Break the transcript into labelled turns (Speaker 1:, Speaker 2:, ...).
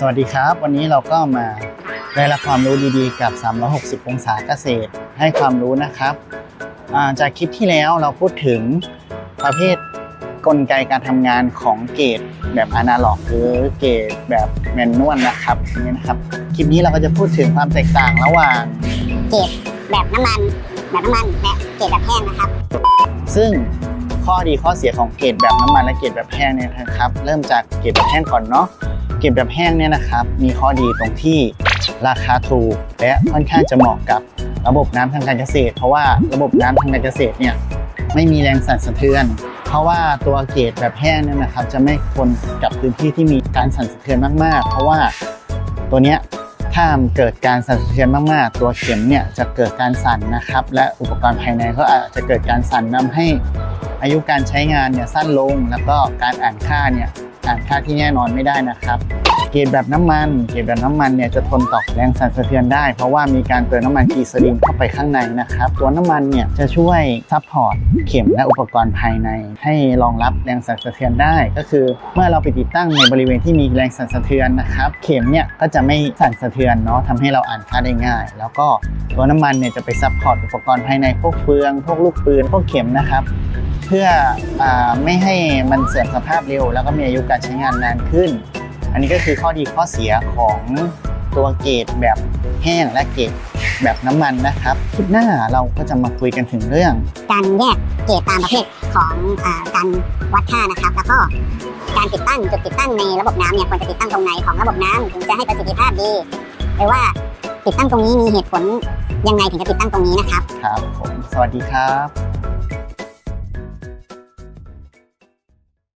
Speaker 1: สวัสดีครับ วันนี้เราก็มาได้รับความรู้ดีๆ กับ 360 องศาเกษตร ให้ความรู้นะครับอ่าจากคลิปที่แล้วเราพูดถึงประเภทกลไกการทำงานของเกตแบบอนาล็อกหรือเกตแบบแมนนวลนะครับนี่นะครับคลิปนี้เราก็จะพูดถึงความแตกต่างระหว่าง
Speaker 2: เกรดแบบน้ำมันแบบน้ำมันและเกรดแบบแห้งนะครับ
Speaker 1: ซึ่งข้อดีข้อเสียของเกรดแบบน้ำมันและเกรดแบบแห้งเนี่ยนะครับ เริ่มจากเกรดแบบแห้งก่อนเนาะ เกรดแบบแห้งเนี่ยนะครับ มีข้อดีตรงที่ราคาถูกและค่อนข้างจะเหมาะกับระบบน้ำทางการเกษตร เพราะว่าระบบน้ำทางการเกษตรเนี่ยไม่มีแรงสั่นสะเทือน เพราะว่าตัวเกรดแบบแห้งเนี่ยนะครับ จะไม่ทนกับพื้นที่ที่มีการสั่นสะเทือนมากๆ เพราะว่าตัวเนี้ยถ้าเกิดการสั่นสะเทือนมากๆ ตัวเข็มเนี่ยจะเกิดการสั่นนะครับ และอุปกรณ์ภายในก็อาจจะเกิดการสั่นนำให้อายุการใช้งานเนี่ยสั้นลง แล้วก็การอ่านค่าเนี่ย อ่านค่าที่แน่นอนไม่ได้นะครับเกรดแบบน้ำมัน เกรดแบบน้ำมันเนี่ยจะทนต่อแรงสั่นสะเทือนได้ เพราะว่ามีการเติมน้ำมันกีซาลินเข้าไปข้างในนะครับ ตัวน้ำมันเนี่ยจะช่วยซัพพอร์ตเข็มและอุปกรณ์ภายใน ให้รองรับแรงสั่นสะเทือนได้ ก็คือเมื่อเราไปติดตั้งในบริเวณที่มีแรงสั่นสะเทือนนะครับ เข็มเนี่ยก็จะไม่สั่นสะเทือนเนาะทำให้เราอ่านค่าได้ง่าย แล้วก็ตัวน้ำมันเนี่ยจะไปซัพพอร์ตอุปกรณ์ภายในพวกเฟือง พวกลูกปืน พวกเข็มนะครับ เพื่ออาไม่ให้มันเสื่อมสภาพเร็ว แล้วก็มีอายุการใช้งานนานขึ้น อันนี้ก็คือข้อดีข้อเสียของตัวเกรดแบบแห้งและเกรดแบบน้ำมันนะครับคลิปหน้าเราก็จะมาคุยกันถึงเรื่อง
Speaker 2: การแยกเกรดตามประเภทของอาการวัดค่านะครับ แล้วก็การติดตั้งจุดติดตั้งในระบบน้ำเนี่ยควรจะติดตั้งตรงไหนของระบบน้ำถึงจะให้ประสิทธิภาพดีหรือว่าติดตั้งตรงนี้มีเหตุผลยังไงถึงจะติดตั้งตรงนี้นะครับ
Speaker 1: ครับผม สวัสดีครับ